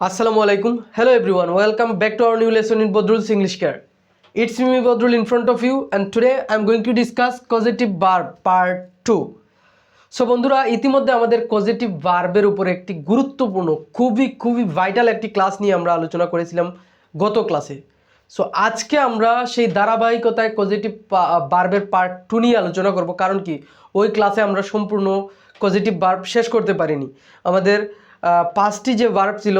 Assalamu alaikum. Hello everyone. Welcome back to our new lesson in Bodrul's English Care. It's me, Bodrul, in front of you, and today I'm going to discuss causative verb part 2. So বন্ধুরা, ইতিমধ্যে আমাদের positive ভার্বের উপরে একটি গুরুত্বপূর্ণ, খুবই খুবই vital একটি ক্লাস নিয়ে আমরা আলোচনা করেছিলাম গত ক্লাসে সো আজকে আমরা সেই ধারাবাহিকতায় পজিটিভ বার্বের পার্ট টু নিয়ে আলোচনা করব কারণ কি ওই ক্লাসে আমরা সম্পূর্ণ পজিটিভ বার্ব শেষ করতে পারিনি আমাদের পাঁচটি যে বার্ব ছিল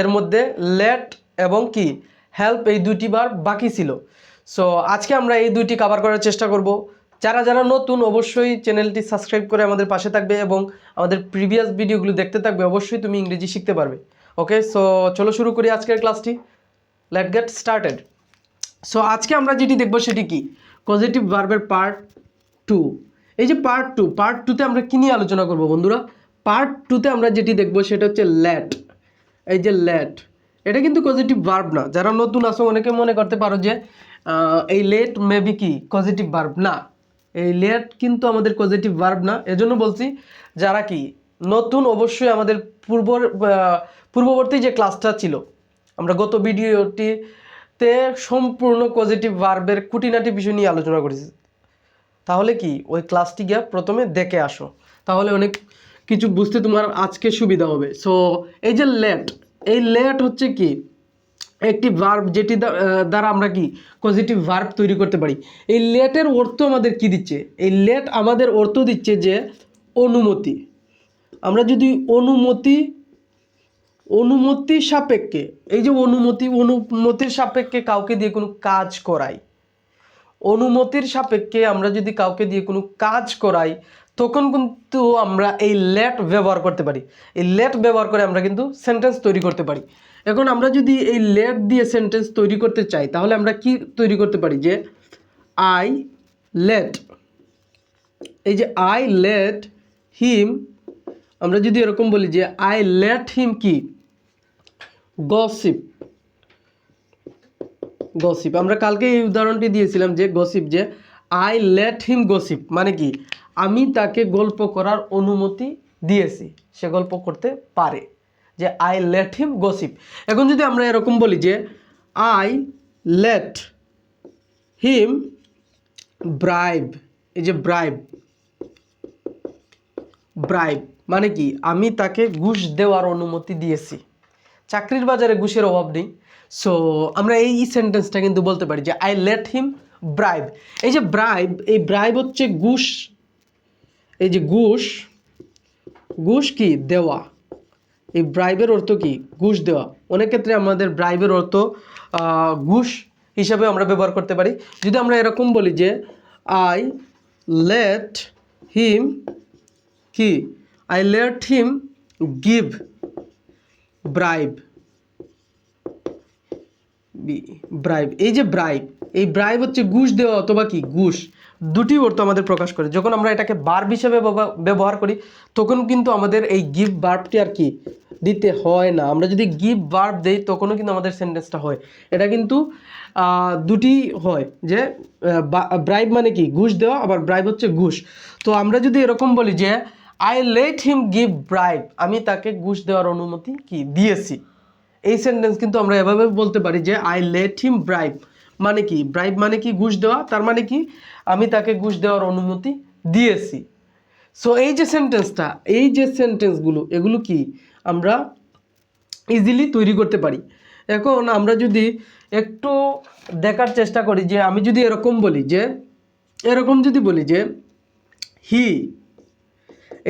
এর মধ্যে লেট এবং কি হেল্প এই দুটি বার বাকি ছিল। সো আজকে আমরা এই দুইটি কভার করার চেষ্টা করব। যারা যারা নতুন, অবশ্যই চ্যানেলটি সাবস্ক্রাইব করে আমাদের পাশে থাকবে এবং আমাদের প্রিভিয়াস ভিডিওগুলো দেখতে থাকবে, অবশ্যই তুমি ইংরেজি শিখতে পারবে। ওকে সো চলো শুরু করি আজকের ক্লাসটি লেট গেট স্টার্টেড সো আজকে আমরা যেটি দেখব সেটি কি? পজিটিভ ভার্বের পার্ট টু এই যে পার্ট টু পার্ট টুতে আমরা কী নিয়ে আলোচনা করব বন্ধুরা? পার্ট টুতে আমরা যেটি দেখব সেটা হচ্ছে ল্যাট এই যে ল্যাট এটা কিন্তু পজিটিভ ভার্ব না। যারা নতুন আসো অনেকে মনে করতে পারো যে এই লেট মেবি কি? পজিটিভ ভার্ব না। এই লেট কিন্তু আমাদের পজিটিভ ভার্ব না। এজন্য বলছি, যারা কি নতুন, অবশ্যই আমাদের পূর্ব পূর্ববর্তী যে ক্লাসটা ছিল, আমরা গত ভিডিওটিতে সম্পূর্ণ পজিটিভ ভার্বের খুঁটিনাটি বিষয় নিয়ে আলোচনা করেছি। তাহলে কি? ওই ক্লাসটি গিয়ে প্রথমে দেখে আসো। তাহলে অনেক কিছু বুঝতে তোমার আজকে সুবিধা হবে। সো এই যে লেট এই লেট হচ্ছে কি? একটি ভার্ব যেটি দ্বা- দ্বারা আমরা কি? পজিটিভ ভার্ব তৈরি করতে পারি। এই লেটের অর্থ আমাদের কি দিচ্ছে? এই লেট আমাদের অর্থ দিচ্ছে যে অনুমতি। আমরা যদি অনুমতি অনুমতি সাপেক্ষে, এই যে অনুমতি, অনুমতির সাপেক্ষে কাউকে দিয়ে কোনো কাজ করাই। অনুমতির সাপেক্ষে আমরা যদি কাউকে দিয়ে কোনো কাজ করাই তখন কিন্তু আমরা এই লেট ব্যবহার করতে পারি। এই লেট ব্যবহার করে আমরা কিন্তু সেন্টেন্স তৈরি করতে পারি। এখন আমরা যদি এই লেট দিয়ে সেন্টেন্স তৈরি করতে চাই, তাহলে আমরা কি তৈরি করতে পারি যে আই লেট এই যে আই লেট হিম আমরা যদি এরকম বলি যে আই লেট হিম কি? গসিপ গসিপ আমরা কালকে এই উদাহরণটি দিয়েছিলাম যে গসিপ যে আই লেট হিম গসিপ মানে কি? আমি তাকে গল্প করার অনুমতি দিয়েছি। সে গল্প করতে পারে যে, আই লেট হিম গসিপ। এখন যদি আমরা এরকম বলি যে, আই লেট হিম ব্রাইব। এই যে ব্রাইব ব্রাইব মানে কি? আমি তাকে ঘুষ দেওয়ার অনুমতি দিয়েছি। চাকরির বাজারে ঘুষের অভাব নেই। সো আমরা এই সেন্টেন্সটা কিন্তু বলতে পারি যে, আই লেট হিম ব্রাইব। এই যে ব্রাইব, এই ব্রাইব হচ্ছে ঘুষ এই যে ঘুষ ঘুষ কি? দেওয়া। এই ব্রাইবের অর্থ কি? ঘুষ দেওয়া। অনেক ক্ষেত্রে আমাদের ব্রাইবের অর্থ ঘুষ হিসাবে আমরা ব্যবহার করতে পারি। যদি আমরা এরকম বলি যে, আই লেট হিম কি? I let him give bribe. Bribe. এই যে ব্রাইব, এই ব্রাইব হচ্ছে ঘুষ দেওয়া অথবা কি? ঘুষ দুটি অর্থ আমাদের প্রকাশ করে। যখন আমরা এটাকে বার্ব হিসেবে ব্যবহার- করি, তখন কিন্তু আমাদের এই গিভ বার্বটি আর কি দিতে হয় না। আমরা যদি গিভ বার্ব দেই, তখনও কিন্তু আমাদের সেন্টেন্সটা হয়। এটা কিন্তু দুটি হয় যে ব্রাইব মানে কি? ঘুষ দেওয়া, আবার ব্রাইব হচ্ছে ঘুষ। তো আমরা যদি এরকম বলি যে I let him give bribe আমি তাকে ঘুষ দেওয়ার অনুমতি কি? দিয়েছি। এই সেন্টেন্স কিন্তু আমরা এভাবে বলতে পারি যে আই লেট হিম ব্রাইব মানে কি? ব্রাইব মানে কি ঘুষ দেওয়া? তার মানে কি? আমি তাকে ঘুষ দেওয়ার অনুমতি দিয়েছি। সো এই যে সেন্টেন্সটা এই যে সেন্টেন্সগুলো এগুলো কি আমরা ইজিলি তৈরি করতে পারি? এখন আমরা যদি একটু দেখার চেষ্টা করি যে, আমি যদি এরকম বলি যে, এরকম যদি বলি যে হি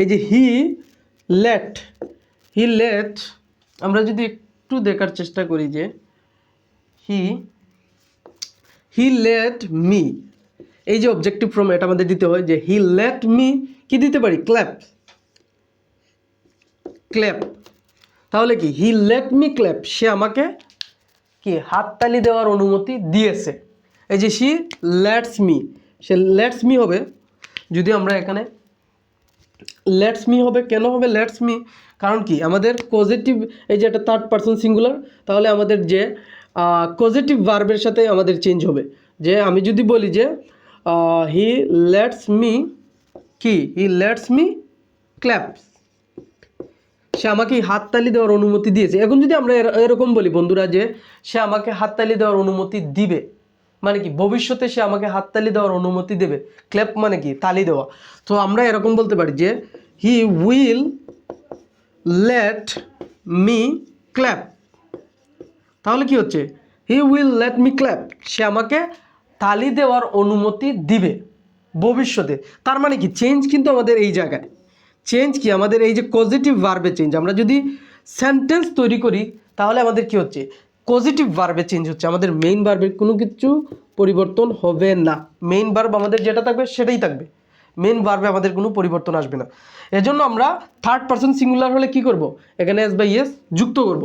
এই যে হি লেট হি লেট আমরা যদি একটু দেখার চেষ্টা করি যে হি হি লেট মি এই যে অবজেক্টিভ ফ্রম এটা আমাদের দিতে হয় যে হি লেট মি কি দিতে পারি? ক্ল্যাপ ক্ল্যাপ তাহলে কি? হি লেট মি ক্ল্যাপ সে আমাকে কি? হাততালি দেওয়ার অনুমতি দিয়েছে। এই যে সি লেটস মি সে লেটস মি হবে। যদি আমরা এখানে লেটস মি হবে, কেন হবে লেটস মি কারণ কি? আমাদের পজিটিভ এই যে একটা থার্ড পার্সন সিঙ্গুলার তাহলে আমাদের যে পজিটিভ ভার্বের সাথে আমাদের চেঞ্জ হবে। যে আমি যদি বলি যে হি লেটস মি কি? হি লেটস মি ক্ল্যাপস সে আমাকে হাততালি দেওয়ার অনুমতি দিয়েছে। এখন যদি আমরা এর- এরকম বলি, বন্ধুরা, যে সে আমাকে হাততালি দেওয়ার অনুমতি দিবে মানে কি, ভবিষ্যতে সে আমাকে হাততালি দেওয়ার অনুমতি দেবে। ক্ল্যাপ মানে কি? তালি দেওয়া। তো আমরা এরকম বলতে পারি যে he will let me clap তাহলে কি হচ্ছে? He will let me clap সে আমাকে তালি দেওয়ার অনুমতি দিবে ভবিষ্যতে। তার মানে কি? চেঞ্জ কিন্তু আমাদের এই জায়গায়। চেঞ্জ কি? আমাদের এই যে পজিটিভ ভার্বে চেঞ্জ আমরা যদি সেন্টেন্স তৈরি করি, তাহলে আমাদের কি হচ্ছে? পজিটিভ ভার্বে চেঞ্জ হচ্ছে। আমাদের মেইন ভার্বের কোনো কিছু পরিবর্তন হবে না। মেইন ভার্ব আমাদের যেটা থাকবে, সেটাই থাকবে। মেন ভার্বে আমাদের কোনো পরিবর্তন আসবে না। এজন্য আমরা থার্ড পার্সন সিঙ্গুলার হলে কি করব? এখানে এস বাই এস যুক্ত করব।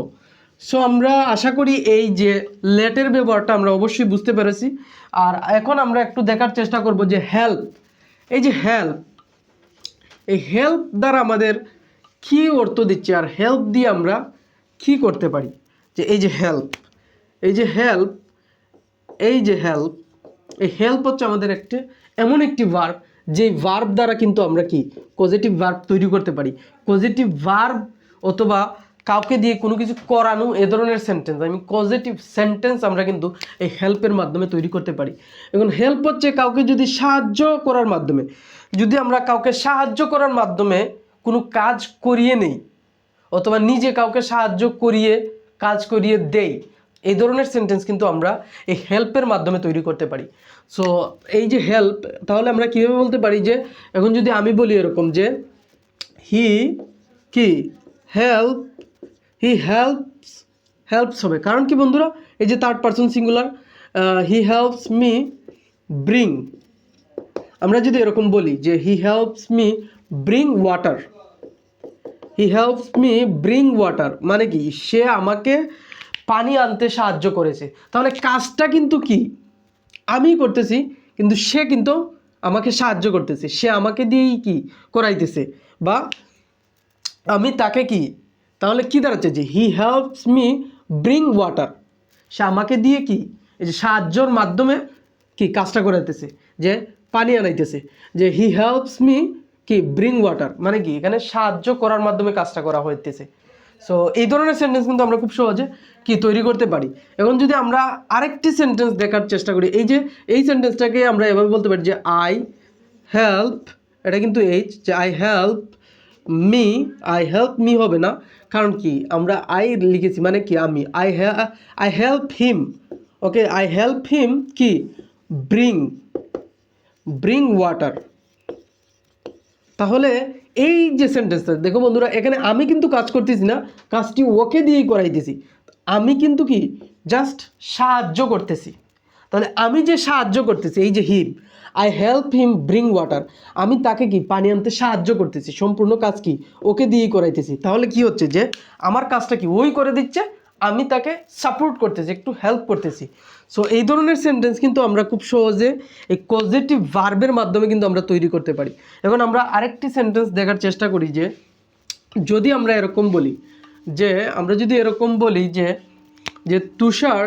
সো আমরা আশা করি এই যে লেটের ব্যবহারটা আমরা অবশ্যই বুঝতে পেরেছি। আর এখন আমরা একটু দেখার চেষ্টা করব যে হেল্প এই যে হেল্প এই হেল্প দ্বারা আমাদের কি অর্থ দিচ্ছে আর হেল্প দিয়ে আমরা কি করতে পারি? যে এই যে হেল্প এই যে হেল্প এই যে হেল্প এই হেল্প হচ্ছে আমাদের একটি, এমন একটি ভার্ব যে ভার্ব দ্বারা কিন্তু আমরা কি পজিটিভ ভার্ব তৈরি করতে পারি। পজিটিভ ভার্ব অথবা কাউকে দিয়ে কোনো কিছু করানো এ ধরনের সেন্টেন্স আমি পজিটিভ সেন্টেন্স আমরা কিন্তু এই হেল্পের মাধ্যমে তৈরি করতে পারি। এখন হেল্প হচ্ছে কাউকে যদি সাহায্য করার মাধ্যমে। যদি আমরা কাউকে সাহায্য করার মাধ্যমে কোনো কাজ করিয়ে নেই, অথবা নিজে কাউকে সাহায্য করিয়ে, কাজ করিয়ে দেই এই ধরনের সেন্টেন্স কিন্তু আমরা এই হেল্পের মাধ্যমে তৈরি করতে পারি। সো এই যে হেল্প তাহলে আমরা কীভাবে বলতে পারি যে, এখন যদি আমি বলি এরকম যে হি কি হেল্প হি হেল্পস হেল্পস হবে। কারণ কি বন্ধুরা? এই যে third person singular he helps me bring আমরা যদি এরকম বলি যে he helps me bring water he helps me bring water মানে কি? সে আমাকে পানি আনতে সাহায্য করেছে। তাহলে কাজটা কিন্তু কি? আমি করতেছি, কিন্তু সে কিন্তু আমাকে সাহায্য করতেছে। সে আমাকে দিয়েই কি? করাইতেছে। বা আমি তাকে কি তাহলে কি দাঁড়াচ্ছে যে he helps me bring water সে আমাকে দিয়ে কি? এই যে সাহায্যর মাধ্যমে কি কাজটা করাইতেছে যে পানি আনাইতেছে। যে হি হেল্পস মি কি ব্রিং ওয়াটার মানে কি এখানে সাহায্য করার মাধ্যমে কাজটা করা হইতেছে। সো এই ধরনের সেন্টেন্স কিন্তু আমরা খুব সহজে কি তৈরি করতে পারি। এখন যদি আমরা আরেকটি সেন্টেন্স দেখার চেষ্টা করি, এই যে এই সেন্টেন্সটাকে আমরা এভাবে বলতে পারি যে আই হেল্প এটা কিন্তু এইচ যে I help me I help me হবে না। কারণ কি? আমরা আই লিখেছি মানে কি? আমি। I I help him okay I help him কি? ব্রিং ব্রিং ওয়াটার তাহলে এই যে সেন্টেন্সটা দেখো বন্ধুরা, এখানে আমি কিন্তু কাজ করতেছি না, কাজটি ওকে দিয়েই করাইতেছি। আমি কিন্তু কি? জাস্ট সাহায্য করতেছি। তাহলে আমি যে সাহায্য করতেছি, এই যে him I help him bring water আমি তাকে কি পানি আনতে সাহায্য করতেছি? সম্পূর্ণ কাজ কি ওকে দিয়েই করাইতেছি? তাহলে কি হচ্ছে যে, আমার কাজটা কি ওই করে দিচ্ছে? আমি তাকে সাপোর্ট করতেছি, একটু হেল্প করতেছি। সো এই ধরনের সেন্টেন্স কিন্তু আমরা খুব সহজে এই পজিটিভ ভার্বের মাধ্যমে কিন্তু আমরা তৈরি করতে পারি। এখন আমরা আরেকটি সেন্টেন্স দেখার চেষ্টা করি যে, যদি আমরা এরকম বলি যে, আমরা যদি এরকম বলি যে যে Tushar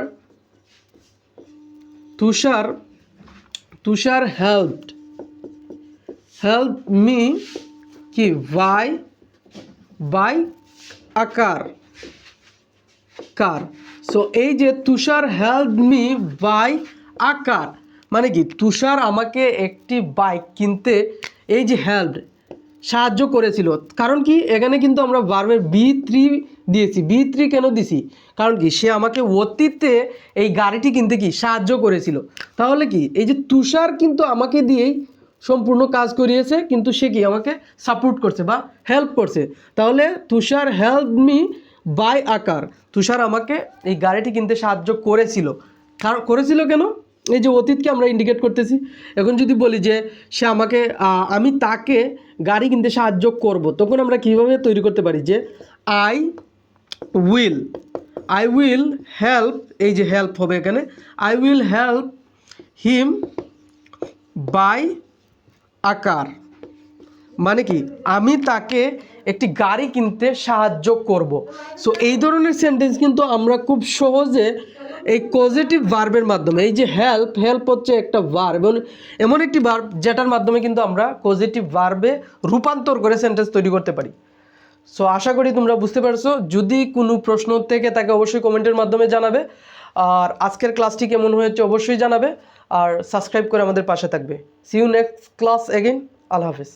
Tushar Tushar help. Help me কি? বাই বাই, আকার। কার? সো এই যে তুষার হেল্প মি, বাই, আকার। মানে কি? তুষার আমাকে একটি বাইক কিনতে এই যে হেল্প সাহায্য করেছিল। কারণ কি? এখানে কিন্তু আমরা ভার্বের বি থ্রি দিয়েছি বি থ্রি কেন দিছি? কারণ কি, সে আমাকে অতীতে এই গাড়িটি কিনতে কি সাহায্য করেছিল। তাহলে কি, এই যে তুষার কিন্তু আমাকে দিয়েই সম্পূর্ণ কাজ করিয়েছে, কিন্তু সে কি আমাকে সাপোর্ট করছে বা হেল্প করছে? তাহলে তুষার হেল্প মি বাই আকার। তুষার আমাকে এই গাড়িটি কিনতে সাহায্য করেছিল। কারণ করেছিল কেন? এই যে অতীতকে আমরা ইন্ডিকেট করতেছি। এখন যদি বলি যে সে আমাকে আমি তাকে গাড়ি কিনতে সাহায্য করব, তখন আমরা কীভাবে তৈরি করতে পারি? যে I will I will help এই যে হেল্প হবে এখানে I will help him by আকার। মানে কি? আমি তাকে একটি গাড়ি কিনতে সাহায্য করব। সো এই ধরনের সেন্টেন্স কিন্তু আমরা খুব সহজে এই পজিটিভ ভার্বের মাধ্যমে, এই যে হেল্প হেল্প হচ্ছে একটা ভার্ব এবং এমন একটি ভার্ব যেটার মাধ্যমে কিন্তু আমরা পজিটিভ ভার্বে রূপান্তর করে সেন্টেন্স তৈরি করতে পারি। সো আশা করি তোমরা বুঝতে পারছ। যদি কোনো প্রশ্ন থেকে তাকে অবশ্যই কমেন্টের মাধ্যমে জানাবে। আর আজকের ক্লাসটি কেমন হয়েছে, অবশ্যই জানাবে। আর সাবস্ক্রাইব করে আমাদের পাশে থাকবে। See you next class again Allah Hafiz.